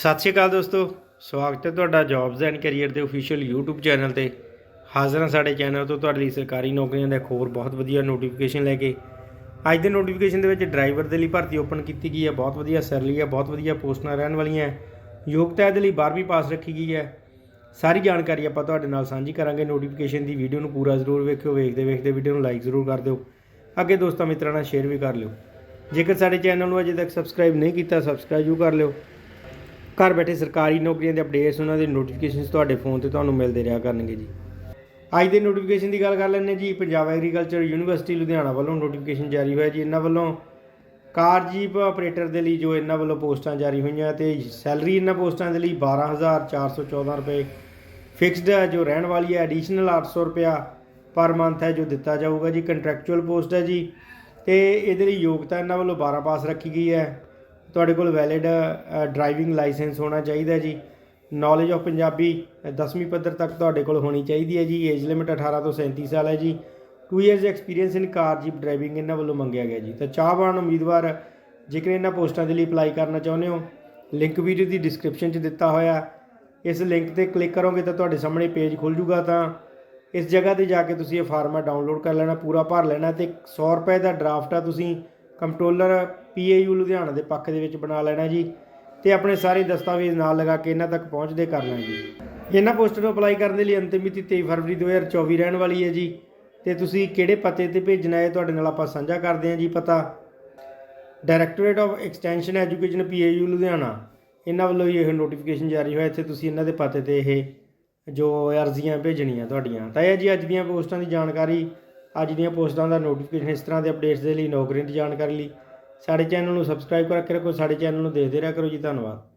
ਸਤਿ ਸ਼੍ਰੀ ਅਕਾਲ ਦੋਸਤੋ, ਸਵਾਗਤ ਹੈ ਤੁਹਾਡਾ ਜੌਬਸ ਐਂਡ ਕੈਰੀਅਰ ਦੇ ਅਫੀਸ਼ੀਅਲ YouTube ਚੈਨਲ ਤੇ। ਹਾਜ਼ਰ ਹਾਂ ਸਾਡੇ ਚੈਨਲ ਤੋਂ, ਤੁਹਾਡੇ ਲਈ ਸਰਕਾਰੀ ਨੌਕਰੀਆਂ ਦਾ ਇੱਕ ਹੋਰ ਬਹੁਤ ਵਧੀਆ ਨੋਟੀਫਿਕੇਸ਼ਨ ਲੈ ਕੇ। ਅੱਜ ਦੇ ਨੋਟੀਫਿਕੇਸ਼ਨ ਦੇ ਵਿੱਚ ਡਰਾਈਵਰ ਦੇ ਲਈ ਭਰਤੀ ਓਪਨ ਕੀਤੀ ਗਈ ਹੈ, ਬਹੁਤ ਵਧੀਆ ਸੈਲਰੀ ਹੈ, ਬਹੁਤ ਵਧੀਆ ਪੋਸਟਾਂ ਰਹਿਣ ਵਾਲੀਆਂ ਹੈ। ਯੋਗਤਾ ਇਹਦੇ ਲਈ 12ਵੀਂ ਪਾਸ ਰੱਖੀ ਗਈ ਹੈ। ਸਾਰੀ ਜਾਣਕਾਰੀ ਆਪਾਂ ਤੁਹਾਡੇ ਨਾਲ ਸਾਂਝੀ ਕਰਾਂਗੇ। ਨੋਟੀਫਿਕੇਸ਼ਨ ਦੀ ਵੀਡੀਓ ਨੂੰ ਪੂਰਾ ਜ਼ਰੂਰ ਵੇਖਿਓ, ਵੇਖਦੇ ਵੇਖਦੇ ਵੀਡੀਓ ਨੂੰ ਲਾਈਕ ਜ਼ਰੂਰ ਕਰ ਦਿਓ। ਅੱਗੇ ਦੋਸਤਾਂ ਮਿੱਤਰਾਂ ਨਾਲ ਸ਼ੇਅਰ ਵੀ ਕਰ ਲਿਓ। ਜੇਕਰ ਸਾਡੇ ਚੈਨਲ ਨੂੰ ਅਜੇ ਤੱਕ ਸਬਸਕ੍ਰਾਈਬ ਨਹੀਂ ਕੀਤਾ ਸਬਸਕ੍ਰਾਈਬ ਜ਼ਰੂਰ ਕਰ ਲਿਓ। ਘਰ ਬੈਠੇ ਸਰਕਾਰੀ ਨੌਕਰੀਆਂ ਦੇ ਅਪਡੇਟਸ ਉਹਨਾਂ ਦੇ ਨੋਟੀਫਿਕੇਸ਼ਨਸ ਤੁਹਾਡੇ ਫੋਨ ਤੇ ਤੁਹਾਨੂੰ ਮਿਲਦੇ ਰਿਹਾ ਕਰਨਗੇ ਜੀ। ਅੱਜ ਦੇ ਨੋਟੀਫਿਕੇਸ਼ਨ ਦੀ ਗੱਲ ਕਰ ਲੈਂਦੇ ਜੀ, ਪੰਜਾਬ ਐਗਰੀਕਲਚਰ ਯੂਨੀਵਰਸਿਟੀ ਲੁਧਿਆਣਾ ਵੱਲੋਂ ਨੋਟੀਫਿਕੇਸ਼ਨ ਜਾਰੀ ਹੋਇਆ ਜੀ। ਇਹਨਾਂ ਵੱਲੋਂ ਕਾਰ ਜੀਪ ਆਪਰੇਟਰ ਦੇ ਲਈ ਜੋ ਇਹਨਾਂ ਵੱਲੋਂ ਪੋਸਟਾਂ ਜਾਰੀ ਹੋਈਆਂ ਤੇ ਸੈਲਰੀ ਇਹਨਾਂ ਪੋਸਟਾਂ ਦੇ ਲਈ 12414 ਰੁਪਏ ਫਿਕਸਡ ਹੈ, ਜੋ ਰਹਿਣ ਵਾਲੀ ਹੈ। ਐਡੀਸ਼ਨਲ 800 ਰੁਪਿਆ ਪਰ ਮੰਥ ਹੈ ਜੋ ਦਿੱਤਾ ਜਾਊਗਾ ਜੀ। ਕੰਟਰੈਕਚੁਅਲ ਪੋਸਟ ਹੈ ਜੀ ਤੇ ਇਹਦੇ ਲਈ ਯੋਗਤਾ ਇਹਨਾਂ ਵੱਲੋਂ 12 ਪਾਸ ਰੱਖੀ ਗਈ ਹੈ। ਤੁਹਾਡੇ ਕੋਲ ਵੈਲਿਡ ਡਰਾਈਵਿੰਗ ਲਾਇਸੈਂਸ ਹੋਣਾ ਚਾਹੀਦਾ ਜੀ। ਨੌਲੇਜ ਆਫ ਪੰਜਾਬੀ 10ਵੀਂ ਪੱਧਰ ਤੱਕ ਤੁਹਾਡੇ ਕੋਲ ਹੋਣੀ ਚਾਹੀਦੀ ਹੈ ਜੀ। ਏਜ ਲਿਮਿਟ 18 ਤੋਂ 37 ਸਾਲ ਹੈ ਜੀ। 2 years experience in car jeep driving ਇਹਨਾਂ ਵੱਲੋਂ ਮੰਗਿਆ ਗਿਆ ਜੀ। ਤਾਂ ਚਾਹਵਾਨ ਉਮੀਦਵਾਰ, ਜੇਕਰ ਇਹਨਾਂ ਪੋਸਟਾਂ ਦੇ ਲਈ ਅਪਲਾਈ ਕਰਨਾ ਚਾਹੁੰਦੇ ਹੋ ਲਿੰਕ ਵੀਡੀਓ ਦੀ ਡਿਸਕ੍ਰਿਪਸ਼ਨ 'ਚ ਦਿੱਤਾ ਹੋਇਆ। ਇਸ ਲਿੰਕ ਤੇ ਕਲਿੱਕ ਕਰੋਗੇ ਤਾਂ ਤੁਹਾਡੇ ਸਾਹਮਣੇ ਪੇਜ ਖੁੱਲ ਜੂਗਾ ਤਾਂ ਇਸ ਜਗ੍ਹਾ ਤੇ ਜਾ ਕੇ ਤੁਸੀਂ ਇਹ ਫਾਰਮੈਟ ਡਾਊਨਲੋਡ ਕਰ ਲੈਣਾ, ਪੂਰਾ ਭਰ ਲੈਣਾ ਤੇ 100 ਰੁਪਏ ਦਾ ਡਰਾਫਟ ਆ ਤੁਸੀਂ ਕੰਟਰੋਲਰ ਪੀਏਯੂ ਲੁਧਿਆਣਾ ਦੇ ਪੱਖ ਦੇ ਵਿੱਚ ਬਣਾ ਲੈਣਾ ਜੀ ਤੇ ਆਪਣੇ ਸਾਰੇ ਦਸਤਾਵੇਜ਼ ਨਾਲ ਲਗਾ ਕੇ ਇਹਨਾਂ ਤੱਕ ਪਹੁੰਚਦੇ ਕਰਨਾ ਜੀ। ਇਹਨਾਂ ਪੋਸਟਾਂ ਨੂੰ ਅਪਲਾਈ ਕਰਨ ਦੇ ਲਈ ਅੰਤਿਮ ਮਿਤੀ 23 ਫਰਵਰੀ 2024 ਰਹਿਣ ਵਾਲੀ ਹੈ ਜੀ। ਤੇ ਤੁਸੀਂ ਕਿਹੜੇ ਪਤੇ ਤੇ ਭੇਜਣਾ ਹੈ ਤੁਹਾਡੇ ਨਾਲ ਆਪਾਂ ਸਾਂਝਾ ਕਰਦੇ ਹਾਂ ਜੀ ਪਤਾ। Directorate of extension education PAU Ludhiana. ਇਹਨਾਂ ਵੱਲੋਂ ਹੀ ਇਹ ਨੋਟੀਫਿਕੇਸ਼ਨ ਜਾਰੀ ਹੋਇਆ। ਇੱਥੇ ਤੁਸੀਂ ਇਹਨਾਂ ਦੇ ਪਤੇ ਤੇ ਇਹ ਜੋ ਅਰਜ਼ੀਆਂ ਭੇਜਣੀਆਂ ਤੁਹਾਡੀਆਂ। ਤਾਂ ਇਹ ਜੀ ਅੱਜ ਦੀਆਂ ਪੋਸਟਾਂ ਦੀ ਜਾਣਕਾਰੀ ਅੱਜ ਦੀਆਂ ਪੋਸਟਾਂ ਦਾ ਨੋਟੀਫਿਕੇਸ਼ਨ ਇਸ ਤਰ੍ਹਾਂ ਦੇ ਅਪਡੇਟਸ ਦੇ ਲਈ ਨੌਕਰੀਆਂ ਦੀ ਜਾਣਕਾਰੀ ਲਈ। ਸਾਡੇ ਚੈਨਲ ਨੂੰ ਸਬਸਕ੍ਰਾਈਬ ਕਰਕੇ ਰੱਖੋ, ਸਾਡੇ ਚੈਨਲ ਨੂੰ ਦੇਖਦੇ ਰਿਹਾ ਕਰੋ ਜੀ, ਧੰਨਵਾਦ।